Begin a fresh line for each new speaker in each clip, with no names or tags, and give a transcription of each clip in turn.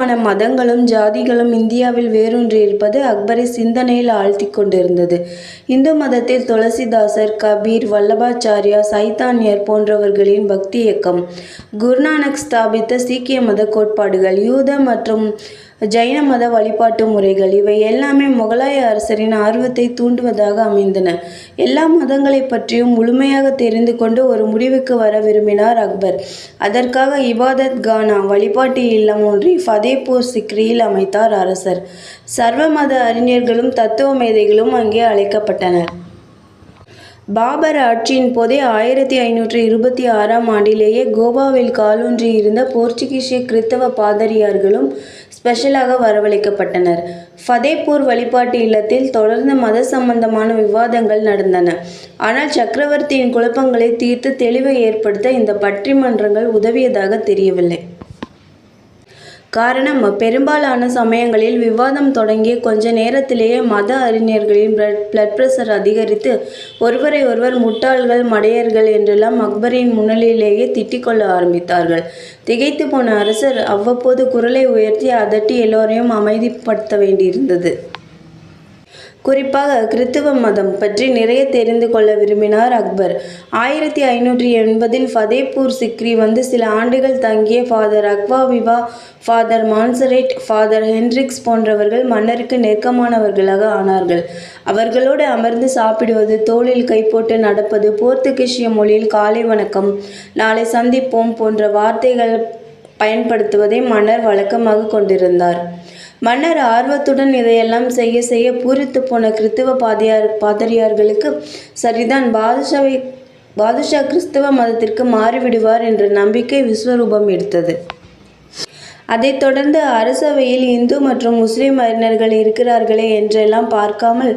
மான மதங்களும் ஜாதிகளும் இந்தியாவில் வேரூன்றி இருப்பது அக்பரை சிந்தனையில் ஆழ்த்தி கொண்டிருந்தது. இந்து மதத்தில் துளசிதாசர், கபீர், வல்லபாச்சார்யா, சைத்தானியர் போன்றவர்களின் பக்தி இயக்கம், குருநானக் ஸ்தாபித்த சீக்கிய மத கோட்பாடுகள், யூத மற்றும் ஜைன மத வழிபாட்டு முறைகள் இவை எல்லாமே முகலாய அரசரின் ஆர்வத்தை தூண்டுவதாக அமைந்தன. எல்லா மதங்களைப் பற்றியும் முழுமையாக தெரிந்து கொண்டு ஒரு முடிவுக்கு வர விரும்பினார் அக்பர். அதற்காக இபாதத் கானா வழிபாட்டு இல்லம் ஒன்றை ஃபதேபூர் சிக்ரியில் அமைத்தார் அரசர். சர்வ மத அறிஞர்களும் தத்துவ மேதைகளும் அங்கே அழைக்கப்பட்டனர். பாபர் ஆட்சியின் போதே ஆயிரத்தி ஐநூற்றி இருபத்தி ஆறாம் ஆண்டிலேயே கோவாவில் காலூன்றி இருந்த போர்ச்சுகீசிய கிறித்தவ பாதிரியார்களும் ஸ்பெஷலாக வரவழைக்கப்பட்டனர். ஃபதேபூர் வழிபாட்டு இல்லத்தில் தொடர்ந்து மத சம்பந்தமான விவாதங்கள் நடந்தன. ஆனால் சக்கரவர்த்தியின் குழப்பங்களை தீர்த்து தெளிவை ஏற்படுத்த இந்த பட்டிமன்றங்கள் உதவியதாக தெரியவில்லை. காரணம் பெரும்பாலான சமயங்களில் விவாதம் தொடங்கிய கொஞ்ச நேரத்திலேயே மத அறிஞர்களின் பிளட் பிரஷர் அதிகரித்து ஒருவரை ஒருவர் முட்டாள்கள் மடையர்கள் என்றெல்லாம் அக்பரின் முன்னிலையிலேயே திட்டிக்கொள்ள ஆரம்பித்தார்கள். திகைத்து போன அரசர் அவ்வப்போது குரலை உயர்த்தி அதட்டி எல்லோரையும் அமைதிப்படுத்த வேண்டியிருந்தது. குறிப்பாக கிறித்துவ மதம் பற்றி நிறைய தெரிந்து கொள்ள விரும்பினார் அக்பர். ஆயிரத்தி ஐநூற்றி எண்பதில் ஃபதேபூர் சிக்ரி வந்து சில ஆண்டுகள் தங்கிய father Acquaviva father Monserrate father Henriques போன்றவர்கள் மன்னருக்கு நெருக்கமானவர்களாக ஆனார்கள். அவர்களோடு அமர்ந்து சாப்பிடுவது தோளில் கைப்போட்டு நடப்பது போர்த்துகீசிய மொழியில் காலை வணக்கம் நாளை சந்திப்போம் போன்ற வார்த்தைகள் பயன்படுத்துவதை மன்னர் வழக்கமாகக் கொண்டிருந்தார். மன்னர் ஆர்வத்துடன் இதையெல்லாம் செய்ய செய்ய பூரித்துப் போன கிறித்தவ பாதிரியார்களுக்கு சரிதான் பாதுஷாவை பாதுஷா கிறிஸ்தவ மதத்திற்கு மாறிவிடுவார் என்ற நம்பிக்கை விஸ்வரூபம் எடுத்தது. அதைத் தொடர்ந்து அரசவையில் இந்து மற்றும் முஸ்லிம் அறிஞர்கள் இருக்கிறார்களே என்றெல்லாம் பார்க்காமல்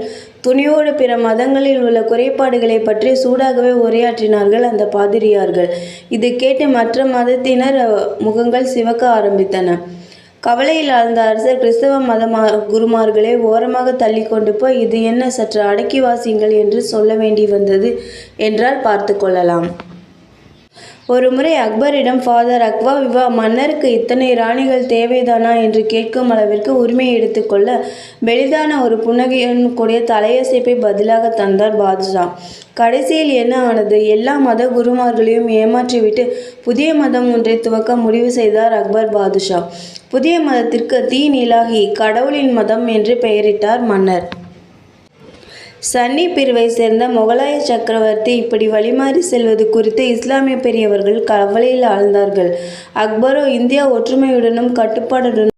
துணிவோடு பிற மதங்களில் உள்ள குறைபாடுகளைப் பற்றி சூடாகவே உரையாற்றினார்கள் அந்த பாதிரியார்கள். இது கேட்டு மற்ற மதத்தினர் முகங்கள் சிவக்க ஆரம்பித்தன. கவலையில் ஆழ்ந்த அரசர் கிறிஸ்தவ மத குருமார்களை ஓரமாக தள்ளி கொண்டு போய் இது என்ன சற்று அடக்கி வாசியுங்கள் என்று சொல்ல வேண்டி வந்தது என்றால் பார்த்து கொள்ளலாம். ஒருமுறை அக்பரிடம் ஃபாதர் அக்வா விவா மன்னருக்கு இத்தனை ராணிகள் தேவைதானா என்று கேட்கும் அளவிற்கு உரிமையை எடுத்துக்கொள்ள மெலிதான ஒரு புன்னகையுடன் கூடிய தலையசைப்பை பதிலாக தந்தார் பாதுஷா. கடைசியில் என்ன ஆனது? எல்லா மத குருமார்களையும் ஏமாற்றிவிட்டு புதிய மதம் ஒன்றை துவக்க முடிவு செய்தார் அக்பர் பாதுஷா. புதிய மதத்திற்கு தீன் இலாகி கடவுளின் மதம் என்று பெயரிட்டார் மன்னர். சன்னி பிரிவை சேர்ந்த முகலாய சக்கரவர்த்தி இப்படி வழிமாறி செல்வது குறித்து இஸ்லாமிய பெரியவர்கள் கவலையில் ஆழ்ந்தார்கள். அக்பரோ இந்தியா ஒற்றுமையுடனும் கட்டுப்பாடுடனும்